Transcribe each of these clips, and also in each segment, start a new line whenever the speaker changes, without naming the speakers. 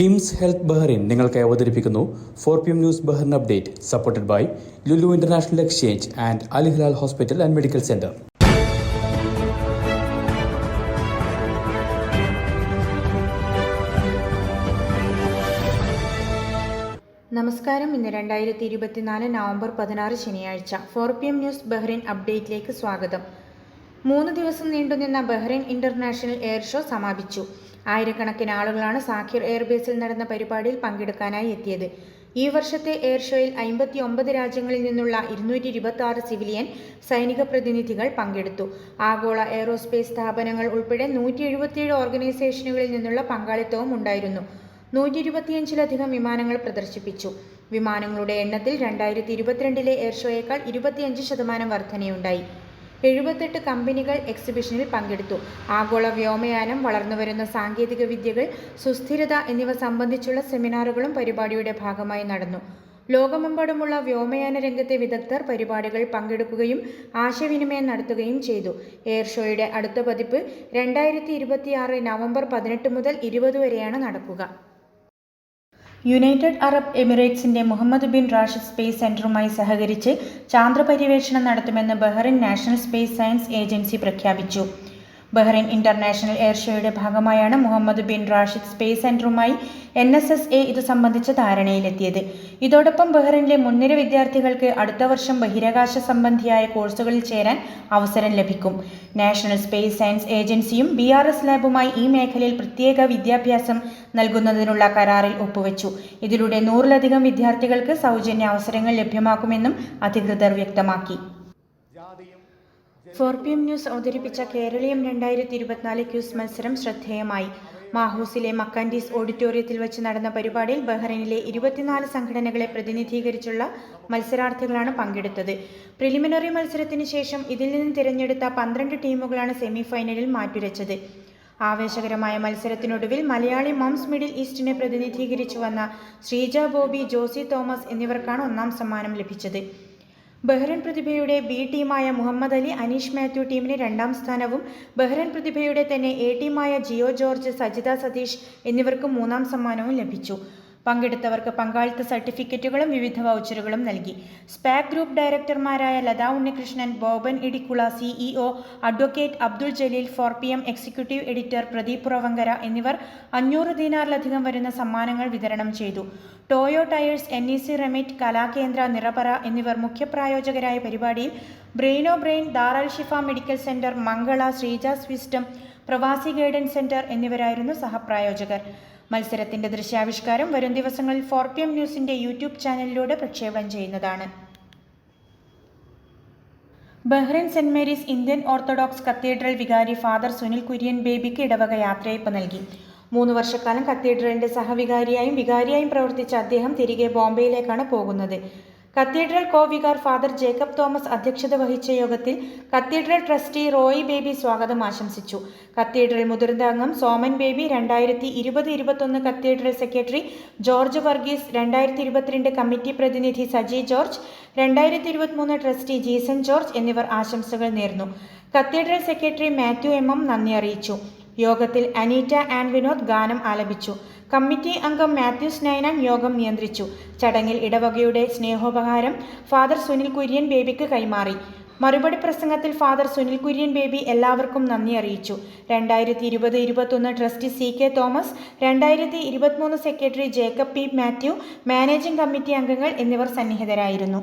KIMS health Bahrain നിങ്ങൾക്കായി അവതരിപ്പിക്കുന്നു four P M news Bahrain update supported by Lulu international exchange and Al Hilal hospital and medical centre.
നമസ്കാരം. ഇന്ന് രണ്ടായിരത്തി ഇരുപത്തിനാല് November പതിനാറ് ശനിയാഴ്ച four P M news Bahrain അപ്ഡേറ്റിലേക്ക് സ്വാഗതം. മൂന്ന് ദിവസം നീണ്ടുനിന്ന ബഹ്റിൻ ഇന്റർനാഷണൽ എയർ ഷോ സമാപിച്ചു. ആയിരക്കണക്കിന് ആളുകളാണ് സാഖിർ എയർബേസിൽ നടന്ന പരിപാടിയിൽ പങ്കെടുക്കാനായി എത്തിയത്. ഈ വർഷത്തെ എയർ ഷോയിൽ അമ്പത്തി ഒമ്പത് രാജ്യങ്ങളിൽ നിന്നുള്ള ഇരുന്നൂറ്റി ഇരുപത്തി ആറ് സിവിലിയൻ സൈനിക പ്രതിനിധികൾ പങ്കെടുത്തു. ആഗോള എയറോസ്പേസ് സ്ഥാപനങ്ങൾ ഉൾപ്പെടെ നൂറ്റി എഴുപത്തിയേഴ് ഓർഗനൈസേഷനുകളിൽ നിന്നുള്ള പങ്കാളിത്തവും ഉണ്ടായിരുന്നു. നൂറ്റി ഇരുപത്തിയഞ്ചിലധികം വിമാനങ്ങൾ പ്രദർശിപ്പിച്ചു. വിമാനങ്ങളുടെ എണ്ണത്തിൽ രണ്ടായിരത്തി ഇരുപത്തിരണ്ടിലെ എയർ ഷോയേക്കാൾ ഇരുപത്തിയഞ്ച് ശതമാനം വർധനയുണ്ടായി. എഴുപത്തെട്ട് കമ്പനികൾ എക്സിബിഷനിൽ പങ്കെടുത്തു. ആഗോള വ്യോമയാനം വളർന്നുവരുന്ന സാങ്കേതിക വിദ്യകൾ സുസ്ഥിരത എന്നിവ സംബന്ധിച്ചുള്ള സെമിനാറുകളും പരിപാടിയുടെ ഭാഗമായി നടന്നു. ലോകമെമ്പാടുമുള്ള വ്യോമയാന രംഗത്തെ വിദഗ്ധർ പരിപാടികൾ പങ്കെടുക്കുകയും ആശയവിനിമയം നടത്തുകയും ചെയ്തു. എയർ ഷോയുടെ അടുത്ത പതിപ്പ് രണ്ടായിരത്തി നവംബർ പതിനെട്ട് മുതൽ ഇരുപത് വരെയാണ് നടക്കുക. യുണൈറ്റഡ് അറബ് എമിറേറ്റ്സിന്റെ മുഹമ്മദ് ബിൻ റാഷിദ് സ്പേസ് സെന്ററുമായി സഹകരിച്ച് ചാന്ദ്രപര്യവേഷണം നടത്തുമെന്ന് Bahrain national space science agency പ്രഖ്യാപിച്ചു. ബഹ്റിൻ ഇന്റർനാഷണൽ എയർ ഷോയുടെ ഭാഗമായാണ് മുഹമ്മദ് ബിൻ റാഷിദ് സ്പേസ് സെന്ററുമായി എൻ എസ് എസ് എ ഇത് സംബന്ധിച്ച ധാരണയിലെത്തിയത്. ഇതോടൊപ്പം ബഹ്റൈനിലെ മുൻനിര വിദ്യാർത്ഥികൾക്ക് അടുത്ത വർഷം ബഹിരാകാശ സംബന്ധിയായ കോഴ്സുകളിൽ ചേരാൻ അവസരം ലഭിക്കും. നാഷണൽ സ്പേസ് സയൻസ് ഏജൻസിയും ബി ആർ എസ് ലാബുമായി ഈ മേഖലയിൽ പ്രത്യേക വിദ്യാഭ്യാസം നൽകുന്നതിനുള്ള കരാറിൽ ഒപ്പുവെച്ചു. ഇതിലൂടെ നൂറിലധികം വിദ്യാർത്ഥികൾക്ക് സൗജന്യ അവസരങ്ങൾ ലഭ്യമാക്കുമെന്നും അധികൃതർ വ്യക്തമാക്കി. ഫോർ പി എം ന്യൂസ് അവതരിപ്പിച്ച കേരളീയം രണ്ടായിരത്തി ഇരുപത്തിനാല് ക്യൂസ് മത്സരം ശ്രദ്ധേയമായി. മാഹൂസിലെ മക്കാൻഡീസ് ഓഡിറ്റോറിയത്തിൽ വെച്ച് നടന്ന പരിപാടിയിൽ ബഹ്റൈനിലെ ഇരുപത്തിനാല് സംഘടനകളെ പ്രതിനിധീകരിച്ചുള്ള മത്സരാർത്ഥികളാണ് പങ്കെടുത്തത്. പ്രിലിമിനറി മത്സരത്തിന് ശേഷം ഇതിൽ നിന്ന് തിരഞ്ഞെടുത്ത പന്ത്രണ്ട് ടീമുകളാണ് സെമിഫൈനലിൽ മാറ്റുരച്ചത്. ആവേശകരമായ മത്സരത്തിനൊടുവിൽ മലയാളി മംസ് മിഡിൽ ഈസ്റ്റിനെ പ്രതിനിധീകരിച്ചു വന്ന ശ്രീജ ബോബി ജോസി തോമസ് എന്നിവർക്കാണ് ഒന്നാം സമ്മാനം ലഭിച്ചത്. ബഹ്റൈൻ പ്രതിഭയുടെ ബി ടീമായ മുഹമ്മദ് അലി അനീഷ് മാത്യു ടീമിന് രണ്ടാം സ്ഥാനവും ബഹ്റൈൻ പ്രതിഭയുടെ തന്നെ എ ടീമായ ജിയോ ജോർജ് സജിത സതീഷ് എന്നിവർക്ക് മൂന്നാം സമ്മാനവും ലഭിച്ചു. പങ്കെടുത്തവർക്ക് പങ്കാളിത്ത സർട്ടിഫിക്കറ്റുകളും വിവിധ വൗച്ചറുകളും നൽകി. Spaak group ഡയറക്ടർമാരായ Latha Unnikrishnan Boban Idikkula CEO advocate Abdul Jaleel four P M executive editor Pradeep Puravankara എന്നിവർ അഞ്ഞൂറ് ദിനാറിലധികം വരുന്ന സമ്മാനങ്ങൾ വിതരണം ചെയ്തു. Toyo tyres N E C remit Kalakendra Nirapara എന്നിവർ മുഖ്യപ്രായോജകരായ പരിപാടിയിൽ Brainobrain Dar Al Shifa medical centre Mangala Sreejas Wisdom Pravasi guidance centre എന്നിവരായിരുന്നു സഹപ്രായോജകർ. മത്സരത്തിന്റെ ദൃശ്യാവിഷ്കാരം വരും ദിവസങ്ങളിൽ ഫോർ പി എം ന്യൂസിന്റെ യൂട്യൂബ് ചാനലിലൂടെ പ്രക്ഷേപണം ചെയ്യുന്നതാണ്. Bahrain Saint Mary's Indian Orthodox cathedral വികാരി ഫാദർ സുനിൽ കുര്യൻ ബേബിക്ക് ഇടവക യാത്രയയപ്പ് നൽകി. മൂന്ന് വർഷക്കാലം കത്തീഡ്രലിന്റെ സഹവികാരിയായും വികാരിയായും പ്രവർത്തിച്ച അദ്ദേഹം തിരികെ ബോംബെയിലേക്കാണ് പോകുന്നത്. Cathedral co vicar father Jacob Thomas അധ്യക്ഷത വഹിച്ച യോഗത്തിൽ കത്തീഡ്രൽ ട്രസ്റ്റി റോയി ബേബി സ്വാഗതം ആശംസിച്ചു. കത്തീഡ്രൽ മുതിർന്ന അംഗം സോമൻ ബേബി രണ്ടായിരത്തി ഇരുപത് ഇരുപത്തൊന്ന് കത്തീഡ്രൽ സെക്രട്ടറി ജോർജ് വർഗീസ് രണ്ടായിരത്തി ഇരുപത്തിരണ്ട് കമ്മിറ്റി പ്രതിനിധി സജി ജോർജ് രണ്ടായിരത്തി ഇരുപത്തിമൂന്ന് ട്രസ്റ്റി ജീസൻ ജോർജ് എന്നിവർ ആശംസകൾ നേർന്നു. Cathedral secretary Mathew M M നന്ദി അറിയിച്ചു. യോഗത്തിൽ അനീറ്റ ആൻഡ് വിനോദ് ഗാനം ആലപിച്ചു. കമ്മിറ്റി അംഗം മാത്യൂസ് നൈനാൻ യോഗം നിയന്ത്രിച്ചു. ചടങ്ങിൽ ഇടവകയുടെ സ്നേഹോപഹാരം ഫാദർ സുനിൽ കുര്യൻ ബേബിക്ക് കൈമാറി. മറുപടി പ്രസംഗത്തിൽ ഫാദർ സുനിൽ കുര്യൻ ബേബി എല്ലാവർക്കും നന്ദി അറിയിച്ചു. രണ്ടായിരത്തി ഇരുപത് ഇരുപത്തൊന്ന് ട്രസ്റ്റി സി കെ തോമസ് രണ്ടായിരത്തി ഇരുപത്തിമൂന്ന് secretary Jacob P Mathew managing committee അംഗങ്ങൾ എന്നിവർ സന്നിഹിതരായിരുന്നു.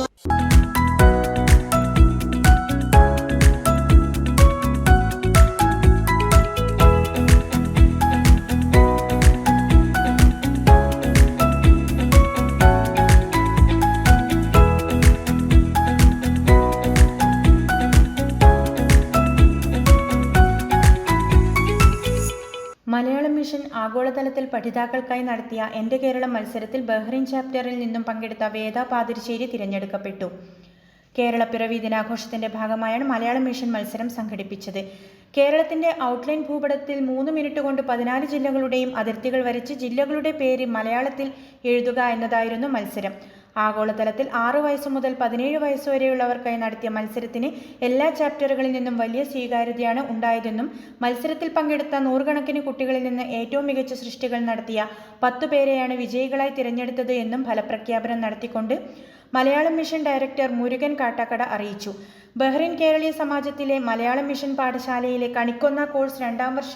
മിഷൻ ആഗോളതലത്തിൽ പഠിതാക്കൾക്കായി നടത്തിയ എന്റെ കേരളം മത്സരത്തിൽ ബഹ്റിൻ ചാപ്റ്ററിൽ നിന്നും പങ്കെടുത്ത വേദ പാതിരിശ്ശേരി തിരഞ്ഞെടുക്കപ്പെട്ടു. കേരള പിറവി ദിനാഘോഷത്തിന്റെ ഭാഗമായാണ് മലയാളം മിഷൻ മത്സരം സംഘടിപ്പിച്ചത്. കേരളത്തിന്റെ ഔട്ട്ലൈൻ ഭൂപടത്തിൽ മൂന്ന് മിനിറ്റ് കൊണ്ട് പതിനാല് ജില്ലകളുടെയും അതിർത്തികൾ വരച്ച് ജില്ലകളുടെ പേര് മലയാളത്തിൽ എഴുതുക എന്നതായിരുന്നു മത്സരം. ആഗോളതലത്തിൽ ആറ് വയസ്സ് മുതൽ പതിനേഴ് വയസ്സ് വരെയുള്ളവർക്കായി നടത്തിയ മത്സരത്തിന് എല്ലാ ചാപ്റ്ററുകളിൽ നിന്നും വലിയ സ്വീകാര്യതയാണ് ഉണ്ടായതെന്നും മത്സരത്തിൽ പങ്കെടുത്ത നൂറുകണക്കിന് കുട്ടികളിൽ നിന്ന് ഏറ്റവും മികച്ച സൃഷ്ടികൾ നടത്തിയ പത്തു പേരെയാണ് വിജയികളായി തിരഞ്ഞെടുത്തത് എന്നും ഫലപ്രഖ്യാപനം നടത്തിക്കൊണ്ട് മലയാളം മിഷൻ ഡയറക്ടർ മുരുകൻ കാട്ടാക്കട അറിയിച്ചു. ബഹ്റിൻ കേരളീയ സമാജത്തിലെ മലയാളം മിഷൻ പാഠശാലയിലെ കണിക്കൊന്ന കോഴ്സ് രണ്ടാം വർഷ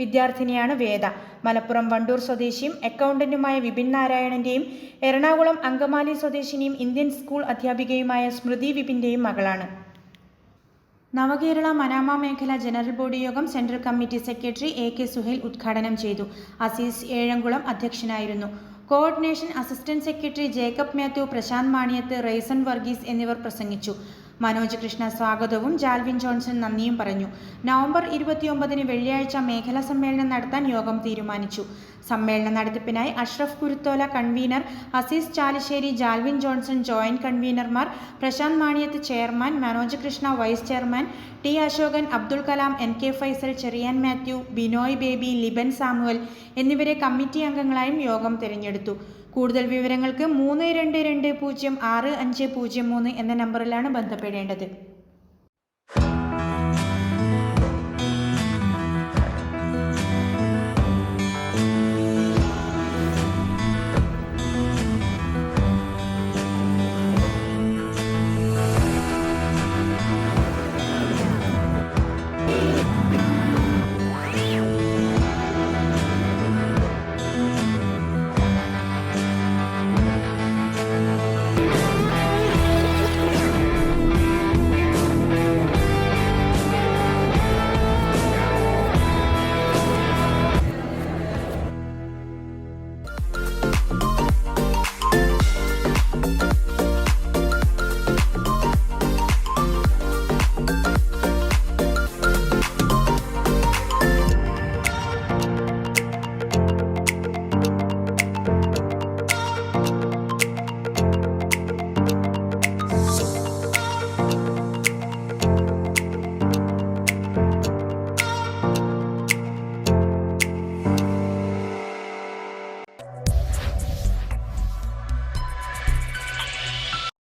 വിദ്യാർത്ഥിനിയാണ് വേദ. മലപ്പുറം വണ്ടൂർ സ്വദേശിയും അക്കൗണ്ടന്റുമായ വിപിൻ നാരായണന്റെയും എറണാകുളം അങ്കമാലി സ്വദേശിനിയും ഇന്ത്യൻ സ്കൂൾ അധ്യാപികയുമായ സ്മൃതി വിപിന്റെയും മകളാണ്. നവകേരള മനാമ മേഖല ജനറൽ ബോഡി യോഗം central committee secretary A K Suhail ഉദ്ഘാടനം ചെയ്തു. അസീസ് ഏഴംകുളം അധ്യക്ഷനായിരുന്നു. Coordination assistant secretary Jacob Mathew Prasanth Maniyath Raison Varghese എന്നിവർ പ്രസംഗിച്ചു. മനോജ് കൃഷ്ണ സ്വാഗതവും ജാൽവിൻ ജോൺസൺ നന്ദിയും പറഞ്ഞു. നവംബർ ഇരുപത്തിയൊമ്പതിന് വെള്ളിയാഴ്ച മേഖലാ സമ്മേളനം നടത്താൻ യോഗം തീരുമാനിച്ചു. സമ്മേളന നടത്തിപ്പിനായി Ashraf Kuruthola convener Azeez Chalissery Jalvin Johnson joint കൺവീനർമാർ Prasanth Maniyath chairman Manoj Krishna vice chairman T Asokan Abdul Kalam N K Faisal Cherian Mathew Binoy Baby Liban Samuel എന്നിവരെ കമ്മിറ്റി അംഗങ്ങളായും യോഗം തിരഞ്ഞെടുത്തു. കൂടുതൽ വിവരങ്ങൾക്ക് മൂന്ന് രണ്ട് രണ്ട് പൂജ്യം ആറ് അഞ്ച് പൂജ്യം മൂന്ന് എന്ന നമ്പറിലാണ് ബന്ധപ്പെടേണ്ടത്.